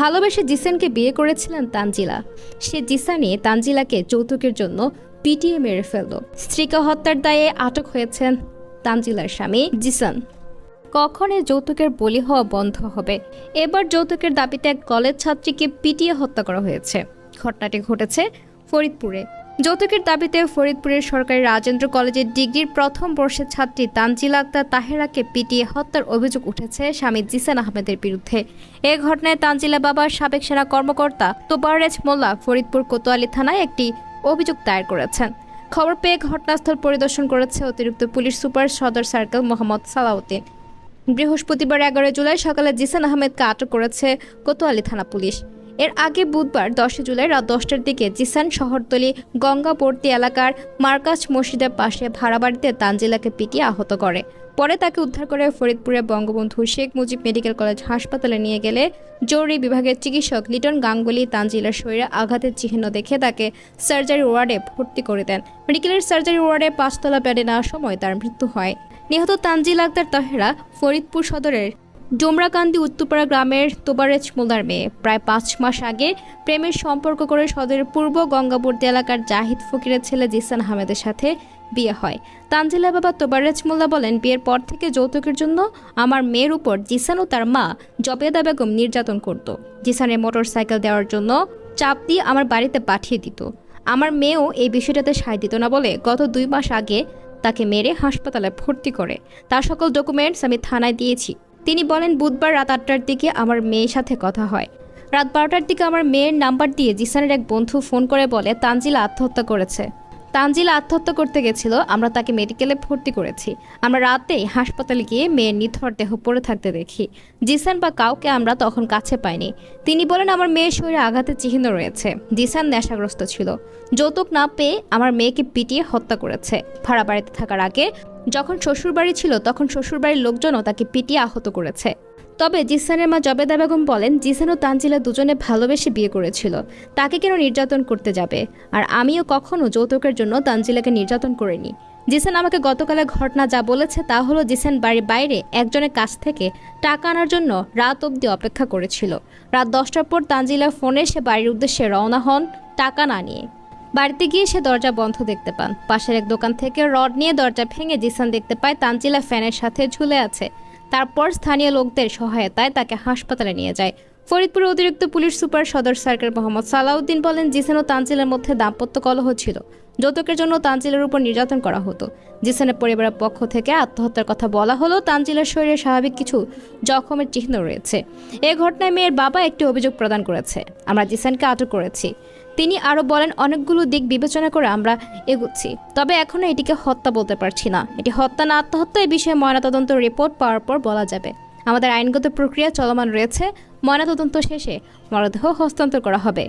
ভালোবেসে জিসানকে বিয়ে করেছিলেন তানজিলা। সে জিসানি তানজিলাকে যৌতুকের জন্য পিটিয়ে মেরে ফেলল। স্ত্রীকে হত্যার দায়ে আটক হয়েছেন তানজিলার স্বামী জিসান। কখন এ যৌতুকের বলি হওয়া বন্ধ হবে? এবার যৌতুকের দাবিতে এক কলেজ ছাত্রীকে পিটিয়ে হত্যা করা হয়েছে। ঘটনাটি ঘটেছে ফরিদপুরে। যৌতুকের দাবিতে ফরিদপুরের সরকারি রাজেন্দ্র কলেজের ডিগ্রির প্রথম বর্ষের ছাত্রী তানজিলা আক্তার তাহেরাকে পিটিয়ে হত্যার অভিযোগ উঠেছে স্বামী জিসান আহমেদের বিরুদ্ধে। এ ঘটনায় তানজিলা বাবার সাবেক সেনা কর্মকর্তা তোবারেজ মোল্লা ফরিদপুর কোতোয়ালি থানায় একটি অভিযোগ দায়ের করেছেন। খবর পেয়ে ঘটনাস্থল পরিদর্শন করেছে অতিরিক্ত পুলিশ সুপার সদর সার্কেল মোহাম্মদ সালাউদ্দিন। বৃহস্পতিবার এগারো জুলাই সকালে জিসান আহমেদকে আটক করেছে কোতোয়ালি থানা পুলিশ। এর আগে বুধবার দশই জুলাই রাত দশটার দিকে জিসান শহরতলি গঙ্গাপর্তি এলাকার মার্কাজ মসজিদের পাশে ভাড়া বাড়িতে তানজিলাকে পিটিয়ে আহত করে। পরে তাকে উদ্ধার করে ফরিদপুরে বঙ্গবন্ধু শেখ মুজিব মেডিকেল কলেজ হাসপাতালে নিয়ে গেলে জরুরি বিভাগের চিকিৎসক লিটন গাঙ্গুলি তানজিলার শরীরে আঘাতের চিহ্ন দেখে তাকে সার্জারি ওয়ার্ডে ভর্তি করে দেন। মেডিকেলের সার্জারি ওয়ার্ডে পাঁচতলা বেডে নেওয়ার সময় তার মৃত্যু হয়। নিহত তানজিল আক্তার তাহেরা ফরিদপুর সদরের ডোমরাকান্দি উত্তরপাড়া গ্রামের তোবারেজ মোল্লার মেয়ে। প্রায় পাঁচ মাস আগে প্রেমের সম্পর্ক করে সদরের পূর্ব গঙ্গাবর্তী এলাকার জাহিদ ফকিরের ছেলে জিসান আহমেদের সাথে বিয়ে হয়। তানজিলা বাবা তোবারেজ মোল্লা বলেন, বিয়ের পর থেকে যৌতুকের জন্য আমার মেয়ের উপর জিসান ও তার মা জবেদা বেগম নির্যাতন করত। জিসানের মোটর সাইকেল দেওয়ার জন্য চাপ দিয়ে আমার বাড়িতে পাঠিয়ে দিত। আমার মেয়েও এই বিষয়টাতে সায় দিত না বলে গত দুই মাস আগে তাকে মেরে হাসপাতালে ভর্তি করে। তার সকল ডকুমেন্টস আমি থানায় দিয়েছি। তিনি বলেন, বুধবার রাত আটটার দিকে আমার মেয়ের সাথে কথা হয়। রাত বারোটার দিকে আমার মেয়ের নাম্বার দিয়ে জিসানের এক বন্ধু ফোন করে বলে, তানজিলা আত্মহত্যা করেছে। তানজিলা আত্মহত্যা করতে গেছিল, আমরা তাকে মেডিকেলে ভর্তি করেছি। আমরা রাতেই হাসপাতালে গিয়ে মেয়ের নিথর দেহ পড়ে থাকতে দেখি। জিসান বা কাউকে আমরা তখন কাছে পাইনি। তিনি বলেন, আমার মেয়ের শরীরে আঘাতের চিহ্ন রয়েছে। জিসান নেশাগ্রস্ত ছিল। যৌতুক না পেয়ে আমার মেয়েকে পিটিয়ে হত্যা করেছে। ভাড়া বাড়িতে থাকার আগে যখন শ্বশুরবাড়ি ছিল, তখন শ্বশুরবাড়ির লোকজনও তাকে পিটিয়ে আহত করেছে। তবে জিসানের মা জবেদা বেগম বলেন, জিসান ও তানজিলা দুজনে ভালোবেসে বিয়ে করেছিল। তাকে কেন নির্যাতন করতে যাবে? আর আমিও কখনো যৌতুকের জন্য তানজিলাকে নির্যাতন করিনি। জিসান আমাকে গতকালের ঘটনা যা বলেছে তা হলো, জিসান বাড়ির বাইরে একজনের কাছ থেকে টাকা আনার জন্য রাত অবধি অপেক্ষা করেছিল। রাত দশটার পর তানজিলা ফোনে সে বাড়ির উদ্দেশ্যে রওনা হন টাকা না নিয়ে। বাড়িতে গিয়ে সে দরজা বন্ধ দেখতে পান। পাশের এক দোকান থেকে রড নিয়ে দরজা ভেঙে জিসান দেখতে পায় তানজিলা ফ্যানের সাথে ঝুলে আছে। তারপর স্থানীয় লোকদের সহায়তায় তাকে হাসপাতালে নিয়ে যায়। ফরিদপুর অতিরিক্ত পুলিশ সুপার সদর সার্কেল মোহাম্মদ সালাউদ্দিন বলেন জিসান ও তানজিলের মধ্যে দাম্পত্য কলহ ছিল। যৌতুকের জন্য তানজিলের উপর নির্যাতন করা হতো। জিসানের পরিবারের পক্ষ থেকে আত্মহত্যার কথা বলা হলেও তানজিলের শরীরে স্বাভাবিক কিছু জখমের চিহ্ন রয়েছে। এ ঘটনায় মেয়ের বাবা একটি অভিযোগ প্রদান করেছে। আমরা জিসানকে আটক করেছি। তিনি আরও বলেন, অনেকগুলো দিক বিবেচনা করে আমরা এগুচ্ছি। তবে এখনও এটিকে হত্যা বলতে পারছি না। এটি হত্যা না, আত্মহত্যা এই বিষয়ে ময়নাতদন্ত রিপোর্ট পাওয়ার পর বলা যাবে। আমাদের আইনগত প্রক্রিয়া চলমান রয়েছে। ময়নাতদন্ত শেষে মরদেহ হস্তান্তর করা হবে।